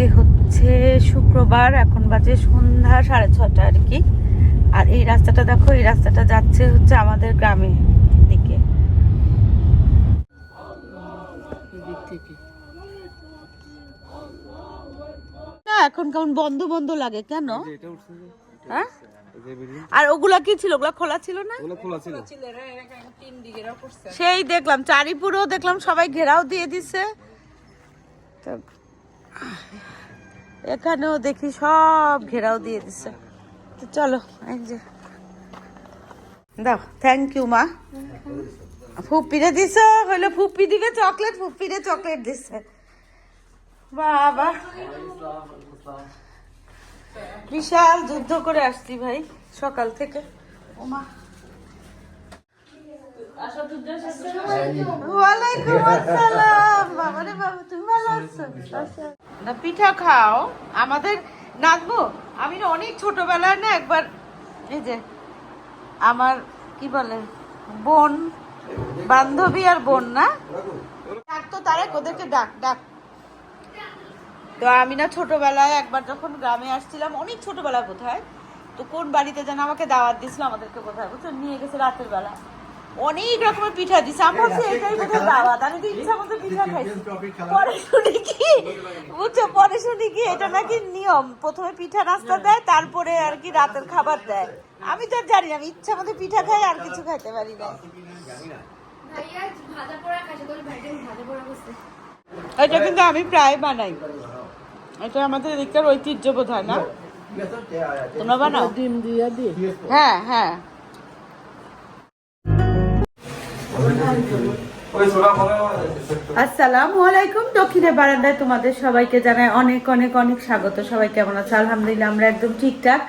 আজকে হচ্ছে শুক্রবার এখন বাজে সন্ধ্যা সাড়ে ছটা আর কি। আর এই রাস্তাটা দেখো এই রাস্তাটা যাচ্ছে হচ্ছে আমাদের গ্রামে দিকে। না এখন কেমন বন্ধ বন্ধ লাগে কেন? হ্যাঁ? আর ওগুলা কি ছিল? ওগুলা খোলা ছিল না? খোলা সেই দেখলাম চারিপুরেও দেখলাম সবাই ঘেরাও দিয়ে দিছে। তো এখানেও দেখি সব ঘেরাও দিয়ে দিছে। তো চলো এই যে। দাও থ্যাংক ইউ মা। ফুপিরে দিছে? হইল ফুপি দিবে চকলেট? ফুপিরে চকলেট দিছে। বাবা। বিশাল যুদ্ধ করে আসছি ভাই সকাল থেকে। ওমা ওয়ালাইকুম আসসালাম। বাবারে বাবা তুমি ভালো আছো। না, পিঠা খাও। আমাদের নাচবো আমি না অনেক ছোটবেলায় না একবার, এই যে, আমার, কি বলে, বোন, বান্ধবী আর বোন না? ডাক তো তারা, ওদেরকে ডাক ডাক। তো আমি না ছোটবেলায় একবার যখন গ্রামে আসছিলাম, অনেক ছোটবেলা কোথায় তো কোন বাড়িতে যেন আমাকে দাওয়াত দিছিল আমাদেরকে কোথায় বুঝছ? নিয়ে গেছে রাতের বেলা। অনেক রকমের পিঠা দিছে আমার ভাবছি এটাই বোধহয় দাওয়াত আমি তো ইচ্ছা মতো পিঠা খাইছি পরে শুনি কি বুঝছ পরে শুনি কি এটা নাকি নিয়ম প্রথমে পিঠা নাস্তা দেয় তারপরে আর কি রাতের খাবার দেয় আমি তো আর জানি না, আমি ইচ্ছা মতো পিঠা খাই আর কিছু খাইতে পারি না এটা কিন্তু আমি প্রায় বানাই এটা আমাদের এদিককার ঐতিহ্য বোধ হয় না তোমরা বানাও ডিম দিয়ে দিয়ে হ্যাঁ হ্যাঁ আসসালামু আলাইকুম। বারান্দায় তোমাদের সবাইকে জানাই অনেক অনেক অনেক স্বাগত। সবাই কেমন আছে? আলহামদুলিল্লাহ, আমরা একদম ঠিকঠাক।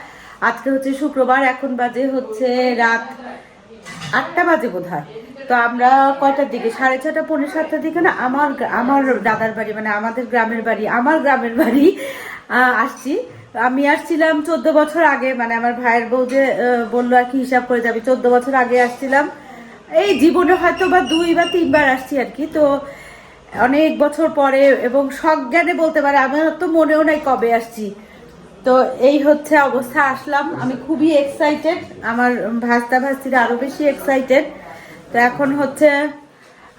আজকে হচ্ছে শুক্রবার, এখন বাজে হচ্ছে রাত আটটা বাজে বোধ হয় তো আমরা কয়টার দিকে? সাড়ে ছটা পৌনে সাতটার দিকে না, আমার আমার দাদার বাড়ি মানে আমাদের গ্রামের বাড়ি, আমার গ্রামের বাড়ি আসছি। আমি আসছিলাম চোদ্দ বছর আগে মানে আমার ভাইয়ের বউ যে বলল আর কি হিসাব করে যাবি। চোদ্দ বছর আগে আসছিলাম। এই জীবনে হয়তো বা দুই বা তিনবার আসছি আর কি, তো অনেক বছর পরে এবং সজ্ঞানে বলতে পারে, আমার তো মনেও নাই কবে আসছি। তো এই হচ্ছে অবস্থা, আসলাম। আমি খুবই এক্সাইটেড আমার ভাস্তা ভাস্তিরা আরও বেশি এক্সাইটেড তো এখন হচ্ছে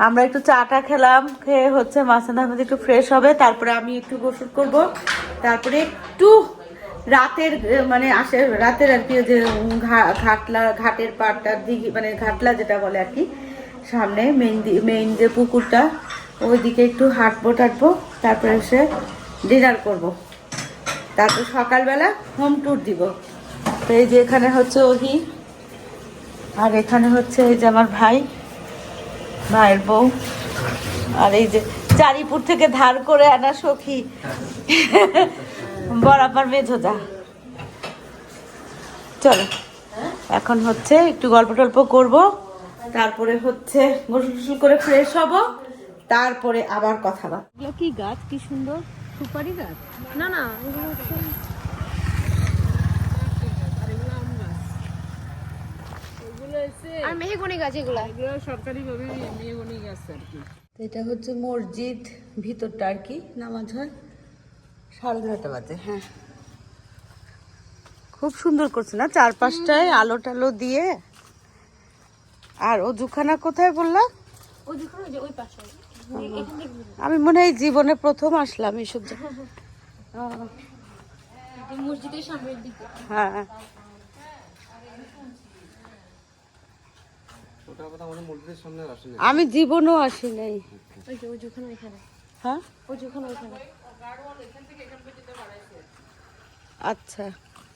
আমরা একটু চাটা খেলাম, খেয়ে হচ্ছে মাসান আহমেদ একটু ফ্রেশ হবে, তারপরে আমি একটু গোসল করব, তারপরে একটু রাতের মানে আসে, রাতের আর কি যে ঘাটলা, ঘাটের পাড়টার দিকে মানে ঘাটলা যেটা বলে আর কি, সামনে মেইন মেইন যে পুকুরটা, ওইদিকে একটু হাঁটবো টাটবো, তারপরে এসে ডিনার করব। তারপর সকালবেলা হোম ট্যুর দিব তো এই যে এখানে হচ্ছে ওহি, আর এখানে হচ্ছে এই যে আমার ভাই, ভাইয়ের বউ, আর এই যে চারিপুর থেকে ধার করে আনা সখী বরাবর মেঝোদা চলো। এখন হচ্ছে একটু গল্প টল্প করব। তারপরে হচ্ছে গোসল টোসল করে ফ্রেশ হব। তারপরে আবার কথা বল কি গাছ? কি সুন্দর? সুপারি গাছ? না না এগুলো হচ্ছে আর মেহেগুনি গাছ এগুলা? এটা হচ্ছে মসজিদ ভিতরটা আর কি নামাজ হয়। সাড়ে বাজে হ্যাঁ। খুব সুন্দর করছে না চারপাশটায় আলো টালো দিয়ে? আর অজুখানা কোথায় বললাম আমি মনে হয় জীবনে প্রথম আসলাম এইসব হ্যাঁ। আমি জীবনও আসি নাই। ওই যে ওই যেখানে ওইখানে। হ্যাঁ? ওই যেখানে ওইখানে। আচ্ছা।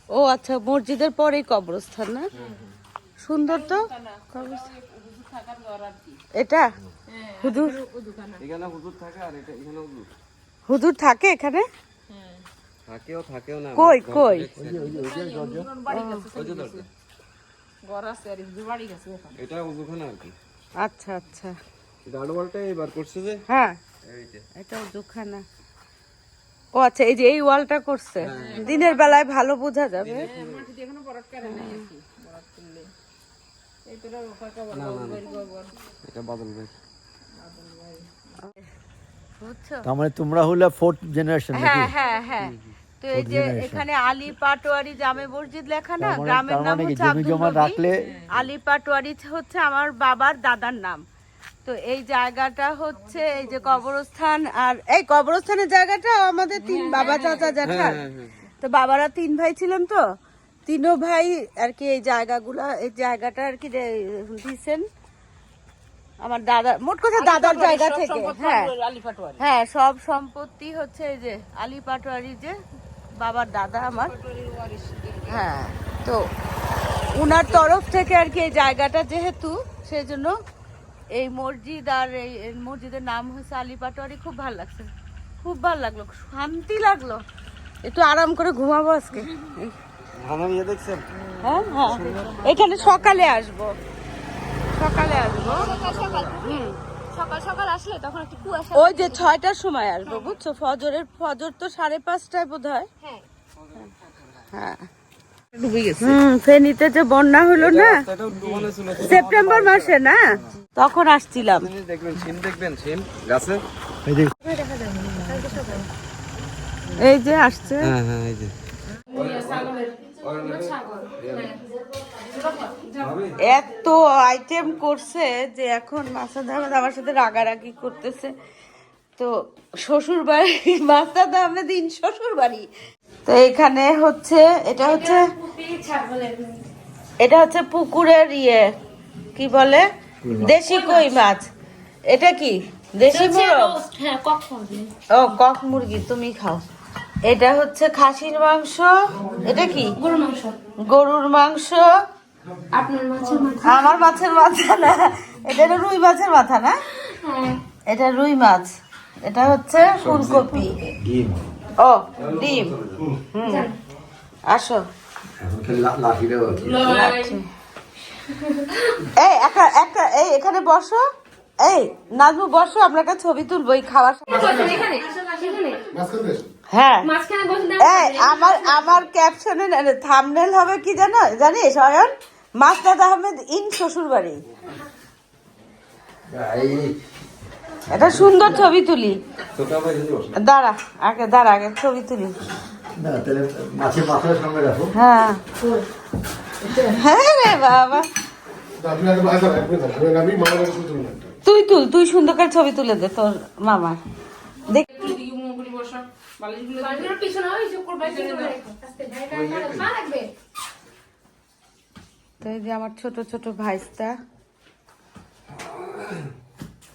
ও আচ্ছা মসজিদের পরেই কবরস্থান না? সুন্দর তো? এটা? হুজুর? এখানে হুজুর থাকে। আর এটা এখানে হুজুর। হুজুর থাকে এখানে? থাকেও থাকেও না। কই কই? ওই যে দরজা। এটা হুজুরখানা আর কি। আচ্ছা আচ্ছা। এবার করছে যে? হ্যাঁ। এটা দুখানা ও আচ্ছা এই যে এই ওয়ালটা করছে। দিনের বেলায় ভালো বোঝা যাবে। না না না। এটা বাদল ভাই। বুঝছ? তার মানে তোমরা হলে ফোর্থ জেনারেশন হ্যাঁ হ্যাঁ হ্যাঁ। তো এই যে এখানে আলী পাটোয়ারি জামে মসজিদ লেখা না? মানে- গ্রামের নাম মানে হচ্ছে জমা রাখলে- আলী পাটোয়ারি হচ্ছে আমার বাবার দাদার নাম। তো এই জায়গাটা হচ্ছে এই যে কবরস্থান আর এই কবরস্থানের জায়গাটা আমাদের তিন বাবা চাচা জ্যাঠা তো বাবারা তিন ভাই ছিলেন তো। তিনও ভাই আর কি এই জায়গাগুলা এই জায়গাটা আর কি দিয়েছেন আমার দাদা মোট কথা দাদার জায়গা থেকে হ্যাঁ। হ্যাঁ সব সম্পত্তি হচ্ছে এই যে আলী পাটোয়ারি যে বাবার দাদা আমার। হ্যাঁ তো উনার তরফ থেকে আর কি এই জায়গাটা যেহেতু সেই জন্য এই মসজিদ আর এই এই মসজিদের নাম হচ্ছে আলী পাটোয়ারি। খুব ভালো লাগছে। খুব ভালো লাগল শান্তি লাগল। একটু আরাম করে ঘুমাবো আজকে। ইয়ে দেখছেন? হ্যাঁ হ্যাঁ। এখানে সকালে আসব। সকালে আসব। সকাল সকাল? সকাল সকাল আসলে তখন একটু কুয়াশা ওই যে ছয়টার সময় আসব বুঝছ? ফজরের ফজর তো সাড়ে পাঁচটায় বোধ হয় হ্যাঁ। হ্যাঁ। হুম ফেনীতে যে বন্যা হলো না সেপ্টেম্বর মাসে না? তখন আসছিলাম। দেখবেন সিম দেখবেন সিম গাছে? এই যে আসছে। হ্যাঁ হ্যাঁ এই যে। এত আইটেম করছে যে এখন মাসাদ আহমেদ আমার সাথে রাগারাগি করতেছে। তো শ্বশুর বাড়ি মাসাদ আহমেদ ইন শ্বশুর বাড়ি তো এখানে হচ্ছে এটা হচ্ছে এটা হচ্ছে পুকুরের ইয়ে কি বলে? দেশি কই মাছ? এটা কি? দেশি মোরগ? হ্যাঁ ও কক মুরগি তুমি খাও। এটা হচ্ছে খাসির মাংস। এটা কি? গরু মাংস। গরুর মাংস। আপনার মাছের মাথা। আমার মাছের মাথা না। এটা রুই মাছের মাথা না? হ্যাঁ। এটা রুই মাছ। এটা হচ্ছে ফুলকপি। ও ডিম। হুম। আসো। এই একটা একটা এই এখানে বসো। এই নাজমু বসো আমরা একটা ছবি তুলবো এই খাওয়ার হ্যাঁ। এই আমার আমার ক্যাপশনে থামনেল হবে কি জানো? জানিস অয়ন? মাস্তাদ আহমেদ ইন শ্বশুর বাড়ি এটা সুন্দর ছবি তুলি। ছোটা ভাই যদি বসে দাঁড়া আগে দাঁড়া আগে ছবি তুলি। হ্যাঁ। হ্যাঁ রে বাবা। তুই তুল তুই সুন্দর করে ছবি তুলে দে তোর মামার। দেখ। পিছনে ওই যে করবে পিছনে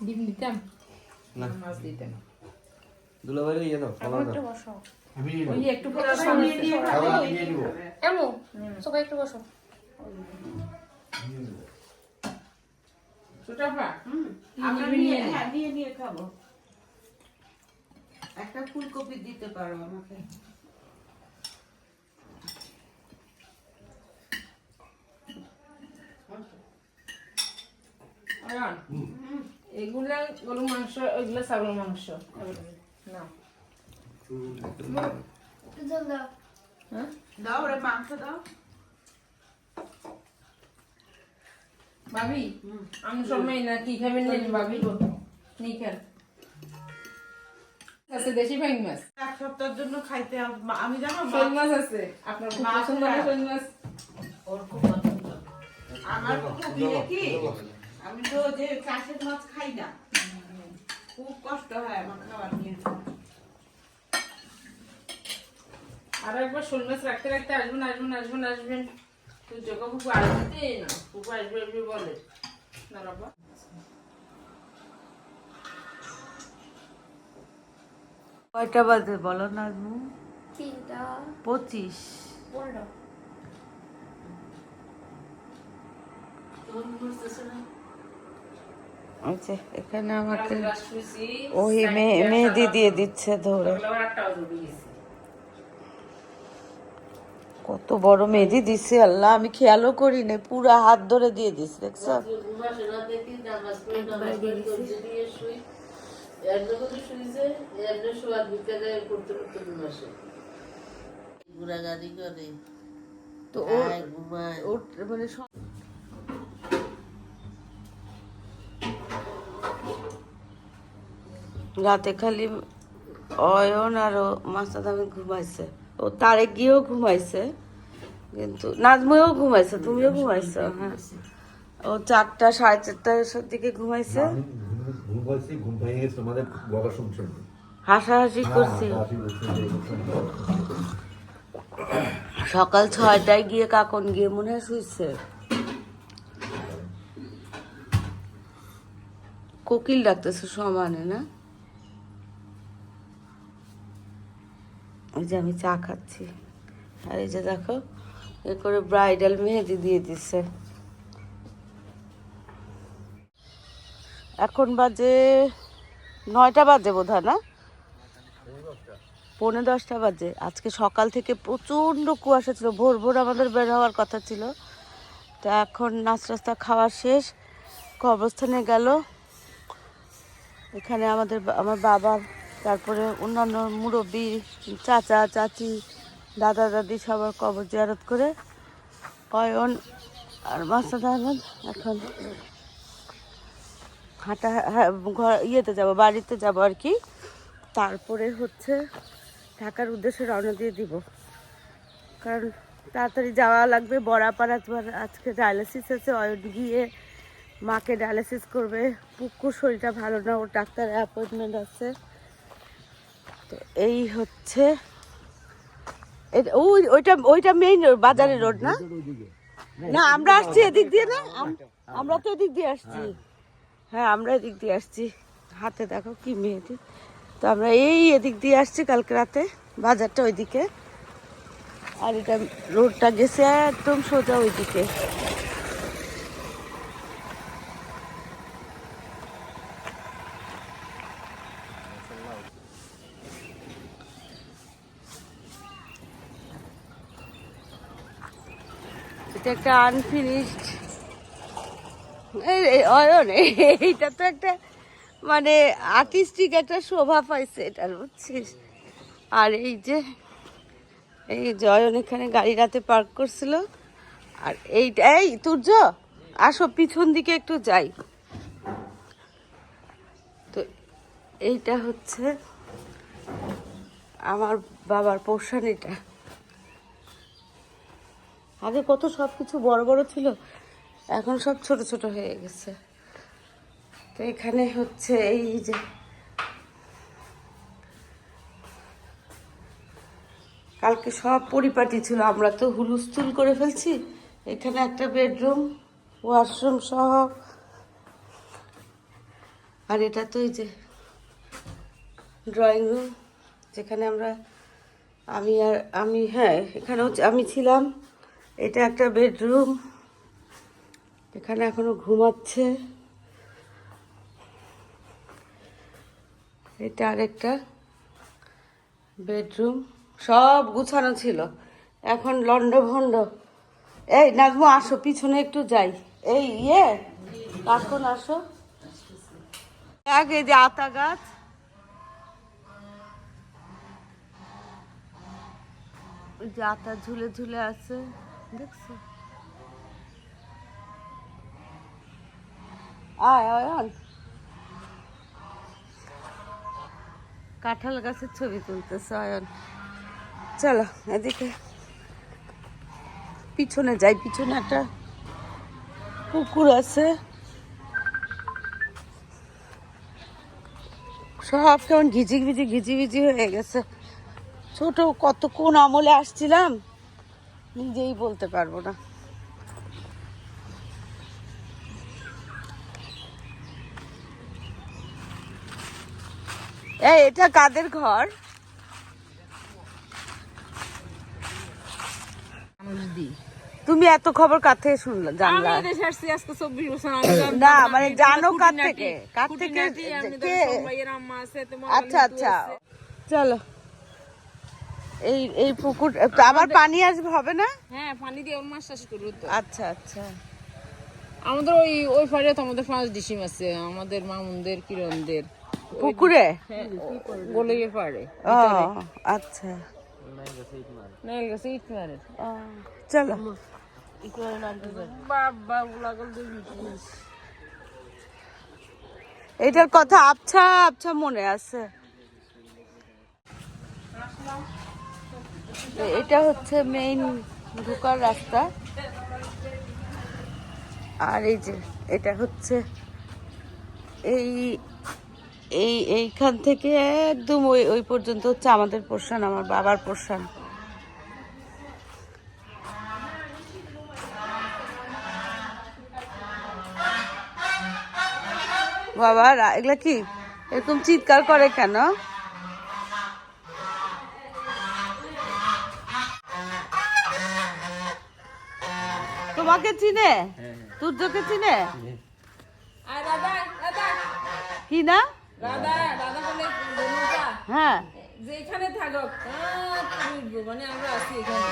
ভাত তুলবো না। ভাত তুলবো। দুলাভাই ইয়ে দাও খাবার দাও। আমি এমন সবাই একটু বসো। আমরা নিয়ে হ্যাঁ নিয়ে নিয়ে খাব। একটা ফুলকপি দিতে পারো আমাকে। এগুলা গরু মাংস ওইগুলা ছাগল মাংস। না দাও দাও রে মাংস দাও। ভাবি আমি সময় না কি খাবেন না ভাবি নি আছে দেশি ভাই মাছ। এক সপ্তাহের জন্য খাইতে আমি জানো মাছ আছে। আপনার খুব পছন্দ না? আমার খুব ইয়ে কি? আমি তো যে চাষের মাছ খাই না। খুব কষ্ট হয় আমার খাবার নিয়ে। আর একবার শোল মাছ রাখতে রাখতে আসবেন আসবেন আসবেন আসবেন। তুই যোগা ফুপু আসবে না ফুপু আসবে আসবে বলে। না বাবা। কয়টা বাজে বলো না তিনটা। পঁচিশ। পনেরো। যে এখানে আমাকে ওই মেহেদি দিয়ে দিচ্ছে ধরে। কত বড় মেহেদি দিছে আল্লাহ আমি খেয়ালও করি না পুরা হাত ধরে দিয়ে দিস দেখছ? তো মানে রাতে খালি অয়ন আর ও মাস্টার দামে ঘুমাইছে। ও তারে গিয়েও ঘুমাইছে কিন্তু নাজমুও ঘুমাইছে তুমিও ঘুমাইছো? হ্যাঁ ও চারটা সাড়ে চারটার দিকে ঘুমাইছে? আমি শুনছেন হাসাহাসি করছি। সকাল ছয়টায় গিয়ে কাকন গিয়ে মনে হয় শুইছে। কোকিল ডাকতেছে সমানে না? এই যে আমি চা খাচ্ছি। আর এই যে দেখো, এ করে ব্রাইডাল মেহেদি দিয়ে দিচ্ছে এখন বাজে নয়টা বাজে বোধ না? পৌনে দশটা বাজে। আজকে সকাল থেকে প্রচণ্ড কুয়াশা ছিল, ভোর ভোর আমাদের বের হওয়ার কথা ছিল। তা এখন নাচ রাস্তা খাওয়া শেষ, কবরস্থানে গেল। এখানে আমাদের আমার বাবা তারপরে অন্যান্য মুরব্বী চাচা চাচি দাদা দাদি সবার কবর জিয়ারত করে অয়ন আর মাস্টার আহমেদ এখন হাঁটা হ্যাঁ, ঘর ইয়েতে যাব বাড়িতে যাব আর কি। তারপরে হচ্ছে ঢাকার উদ্দেশ্যে রওনা দিয়ে দিব। কারণ তাড়াতাড়ি যাওয়া লাগবে বড়াপাড়া তোমার আজকে ডায়ালিসিস আছে অয়ন গিয়ে মাকে ডায়ালিসিস করবে। পুকুর শরীরটা ভালো না ওর ডাক্তারের অ্যাপয়েন্টমেন্ট আছে। তো এই হচ্ছে ওই ওইটা ওইটা মেইন বাজারের রোড না? না আমরা আসছি এদিক দিয়ে না? আমরা তো এদিক দিয়ে আসছি। হ্যাঁ। আমরা এদিক দিয়ে আসছি। হাতে দেখো কি মেহেদি। তো আমরা এই এদিক দিয়ে আসছি কালকে রাতে বাজারটা ওইদিকে। আর এটা রোডটা গেছে একদম সোজা ওইদিকে। এটা একটা আনফিনিশড অয়ন এইটা তো একটা মানে আর্টিস্টিক একটা শোভা পাইছে এটার, বুঝছিস? আর এই যে, এই জয়ন এখানে গাড়ি রাতে পার্ক করছিল, আর এইটা, এই, তুর্য, আসো পিছন দিকে একটু যাই। তো এইটা হচ্ছে আমার বাবার পোষণ এটা। আগে কত সব কিছু বড় বড় ছিল, এখন সব ছোট ছোট হয়ে গেছে। তো এখানে হচ্ছে এই যে কালকে সব পরিপাটি ছিল, আমরা তো হুলুস্থুল করে ফেলছি। এখানে একটা বেডরুম, ওয়াশরুম সহ। আর এটা তো এই যে ড্রয়িং রুম, যেখানে আমরা আমি আর আমি হ্যাঁ এখানেও আমি ছিলাম। এটা একটা বেডরুম। এখানে এখনও ঘুমাচ্ছে। এটা আরেকটা বেডরুম। সব গুছানো ছিল। এখন লন্ড ভন্ড এই নাজমু, আসো, পিছনে একটু যাই। এই ইয়ে এখন আসো। আগে যে আতা গাছ। যে আতা ঝুলে ঝুলে আছে। দেখছ। আয় অয়ন কাঁঠাল গাছের ছবি তুলতেছে অয়ন চলো, এদিকে। পিছনে যাই, পিছনে একটা পুকুর আছে। সব কেমন ঘিজি ঘিজি ঘিজি ঘিজি হয়ে গেছে। ছোট কত কোন আমলে আসছিলাম? নিজেই বলতে পারব না। এই এটা কাদের ঘর? তুমি এত খবর কার থেকে শুনলা জানলা? আমি দেশে আসছি আজকে চব্বিশ বছর আমি না মানে জানো কার থেকে? কার থেকে কে? আচ্ছা আচ্ছা। চলো। এই এই পুকুর আবার পানি আসবে হবে না? হ্যাঁ পানি দিয়ে ওর মাছ চাষ করব তো। আচ্ছা আচ্ছা। আমাদের ওই ওই পাড়ে তো আমাদের পাঁচ ডিসিম আছে আমাদের মামুনদের কিরণদের। পুকুরে? হ্যাঁ বলে পারে ও আচ্ছা। নাইল গেছে ইট মারে। চলো। এইটার কথা আবছা আবছা মনে আছে। এটা হচ্ছে মেইন ঢোকার রাস্তা। আর এই যে, এটা হচ্ছে এই এই, এইখান থেকে একদম ওই ওই পর্যন্ত হচ্ছে আমাদের পোর্শন, আমার বাবার পোর্শন। বাবা এগুলা কি? এরকম চিৎকার করে কেন? আমাকে চিনে? হ্যাঁ, হ্যাঁ। সূর্যকে চিনে? কি না? হ্যাঁ। যেখানে থাকো মানে আমরা আছি এখানে।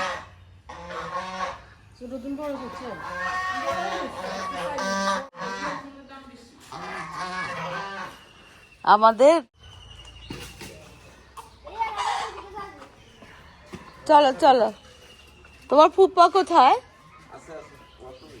আমাদের চলো চলো। তোমার ফুপা কোথায়?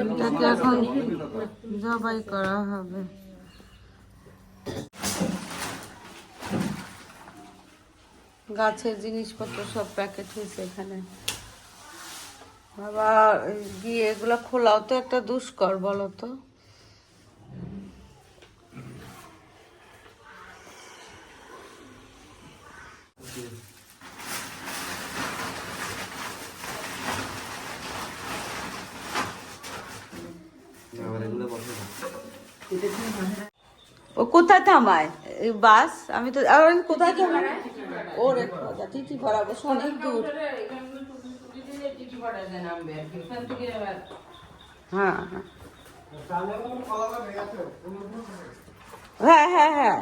এটাকে এখন জবাই করা হবে। গাছের জিনিসপত্র সব প্যাকেট হয়েছে এখানে। বাবা গিয়ে এগুলো খোলাও তো একটা দুষ্কর, বলো তো। আবার এগুলো বসে না। ও কোথায় থামায়? বাস? আমি তো কোথায় থামাই? ওরে খোদা টিটি ভরা বস অনেক দূর। হ্যাঁ হ্যাঁ। হ্যাঁ হ্যাঁ হ্যাঁ।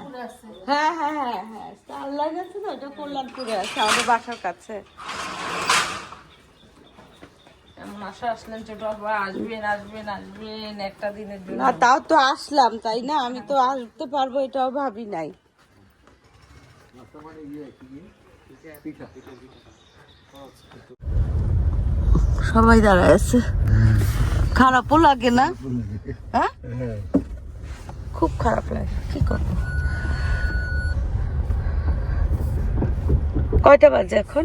হ্যাঁ হ্যাঁ হ্যাঁ স্টার লাইন আছে তো ওটা কল্যাণপুরে আছে আমাদের বাসার কাছে। এমন আসলেন ছোট বাবা আসবেন আসবেন আসবেন একটা দিনের জন্য। না তাও তো আসলাম তাই না? আমি তো আসতে পারব এটাও ভাবি নাই। সবাই দাঁড়ায় আছে। খারাপও লাগে না? হ্যাঁ? খুব খারাপ লাগে কি করব? কয়টা বাজে এখন?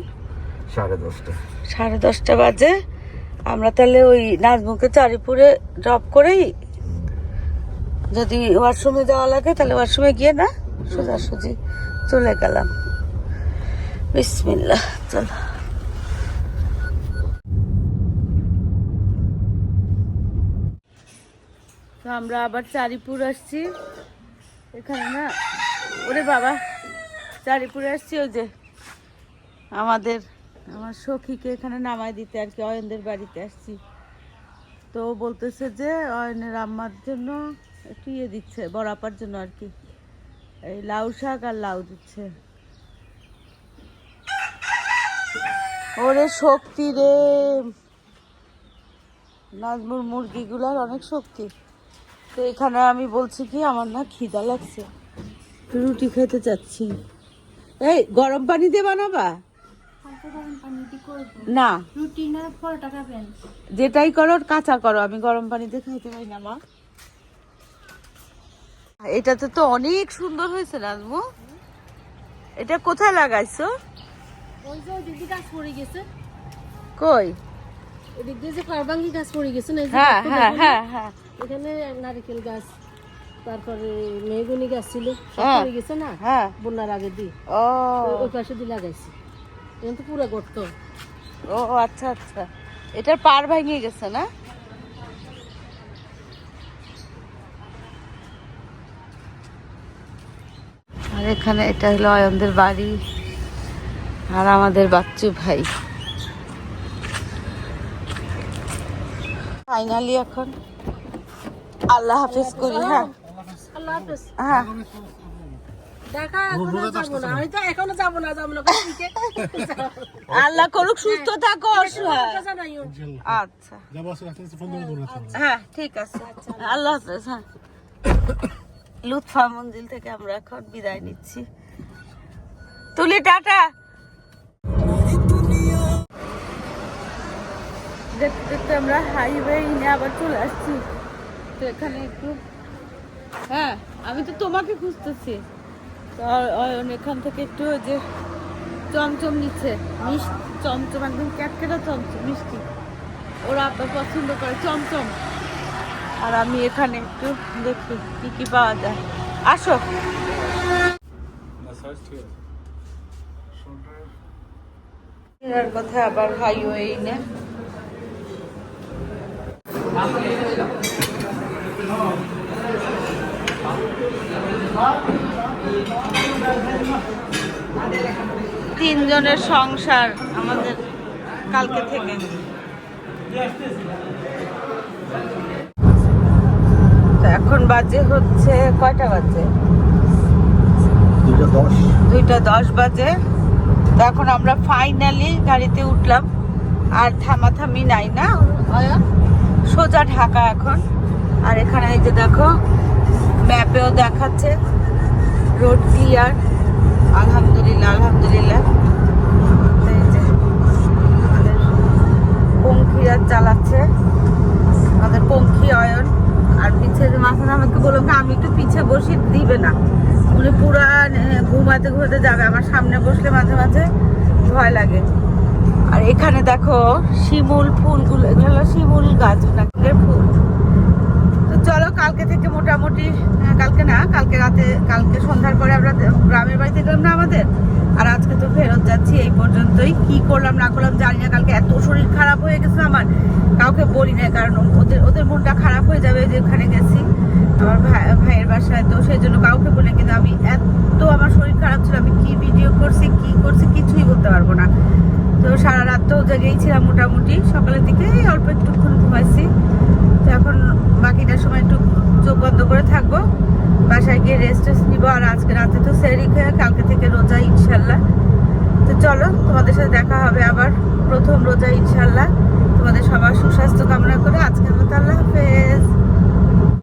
সাড়ে দশটা। সাড়ে দশটা বাজে। আমরা তাহলে ওই নাজমুখে চারিপুরে ড্রপ করেই যদি ওয়াশরুমে যাওয়া লাগে তাহলে ওয়াশরুমে গিয়ে না সোজাসুজি চলে গেলাম। বিসমিল্লাহ, চলো। তো আমরা আবার চারিপুর আসছি। এখানে না, ওরে বাবা, চারিপুরে আসছি ওই যে আমাদের আমার সখীকে এখানে নামাই দিতে আর কি, অয়নদের বাড়িতে আসছি। তো বলতেছে যে, অয়নের আম্মার জন্য একটু ইয়ে দিচ্ছে বড়াপার জন্য আর কি। এই লাউ শাক আর লাউ দিচ্ছে। ওরে শক্তি রে! নাজমুর মুরগিগুলার অনেক শক্তি। তো এখানে আমি বলছি কি, আমার না খিদা লাগছে। রুটি খেতে চাচ্ছি। এই, গরম পানি দিয়ে বানাবা হালকা গরম পানি দিয়ে করব না। রুটি না পরোটা খাবেন যেটাই করো কাঁচা করো। আমি গরম পানিতে খাইতে পারি না মা। এটাতে তো অনেক সুন্দর হয়েছে নাজমু এটা কোথায় লাগাইছো? ওই যে দিদি গাছ পড়ে গেছে। কই? এদিক দিয়ে যে কারবাঙ্গি গাছ পড়ে গেছে না হ্যাঁ হ্যাঁ হ্যাঁ এখানে নারিকেল গাছ তারপরে মেহগুনি গাছ ছিল সব। পড়ে গেছে না বন্যার আগে দিয়ে। ওই পাশে দিয়ে লাগাইছি। এখন তো পুরো গর্ত। ও আচ্ছা আচ্ছা। এটার পার ভেঙে গেছে না? আর এখানে এটা হলো অয়নদের বাড়ি আর আমাদের বাচ্চু ভাই। ফাইনালি এখন। আল্লাহ হাফিজ করি হ্যাঁ। আল্লাহ হাফেজ। হ্যাঁ। এখনও যাব না। আমি তো এখনও যাব না যাব না। আল্লাহ করুক সুস্থ থাকো অসহায় আচ্ছা। হ্যাঁ ঠিক আছে। আল্লাহ হাফেজ হ্যাঁ। লুৎফা মঞ্জিল থেকে আমরা এখন বিদায় নিচ্ছি। তুলি টাটা। দেখতে দেখতে আমরা হাইওয়ে নিয়ে আবার চলে আসছি। তো এখানে একটু হ্যাঁ আমি তো তোমাকে খুঁজতেছি। এখান থেকে একটু যে চমচম নিচ্ছে। মিষ্টি, চমচম, একদম ক্যাটকেটা চমচম, মিষ্টি। ওরা আব্বা পছন্দ করে চমচম। আর আমি এখানে একটু দেখি কি কি পাওয়া যায়। আসো। কথা আবার হাইওয়ে নে। তিনজনের সংসার আমাদের কালকে থেকে। এখন বাজে হচ্ছে কয়টা বাজে? দুইটা দশ। বাজে। তো এখন আমরা ফাইনালি গাড়িতে উঠলাম। আর থামাথামি নাই না? সোজা ঢাকা এখন। আর এখানে এই যে দেখো ম্যাপেও দেখাচ্ছে। রোড ক্লিয়ার, আলহামদুলিল্লাহ আলহামদুলিল্লাহ। আমাদের পঙ্খিরা চালাচ্ছে, আমাদের পঙ্খী অয়ন। আর পিছে যে মাথান আমাকে বলল আমি একটু পিছে বসি, দিবে না। উনি পুরা ঘুমাতে ঘুমাতে যাবে, আমার সামনে বসলে মাঝে মাঝে ভয় লাগে। আর এখানে দেখো, শিমুল ফুলগুলো, এগুলো হলো শিমুল গাছ না ফুলের ফুল। তো চলো, কালকে থেকে মোটামুটি কালকে না, কালকে রাতে, কালকে সন্ধ্যার পরে আমরা গ্রামের বাড়িতে গেলাম না আমাদের। আর আজকে তো ফেরত যাচ্ছি, এই পর্যন্তই। কি করলাম, না করলাম জানি না, কালকে এত শরীর খারাপ হয়ে গেছে আমার। কাউকে বলি না, কারণ ওদের ওদের মনটা খারাপ হয়ে যাবে যে ওখানে গেছি। আমার ভাই, ভাইয়ের বাসায়, তো সেই জন্য কাউকে বলি কিন্তু আমি এত আমার শরীর খারাপ ছিল, আমি কি ভিডিও করছি, কি করছি, কিছুই বলতে পারব না। তো সারা রাত তো জেগেই ছিলাম মোটামুটি। সকালের দিকে অল্প একটুক্ষণ ঘুমাইছি। তো এখন বাকিটা সময় একটু চোখ বন্ধ করে থাকব। বাসায় গিয়ে রেস্ট টেস্ট নিবো। আর আজকে রাতে তো সেরি খেয়ে কালকে থেকে রোজা ইনশাল্লাহ তো চলো, তোমাদের সাথে দেখা হবে আবার প্রথম রোজা ইনশাল্লাহ তোমাদের সবার সুস্বাস্থ্য কামনা করে আজকের মতো আল্লাহ হাফেজ।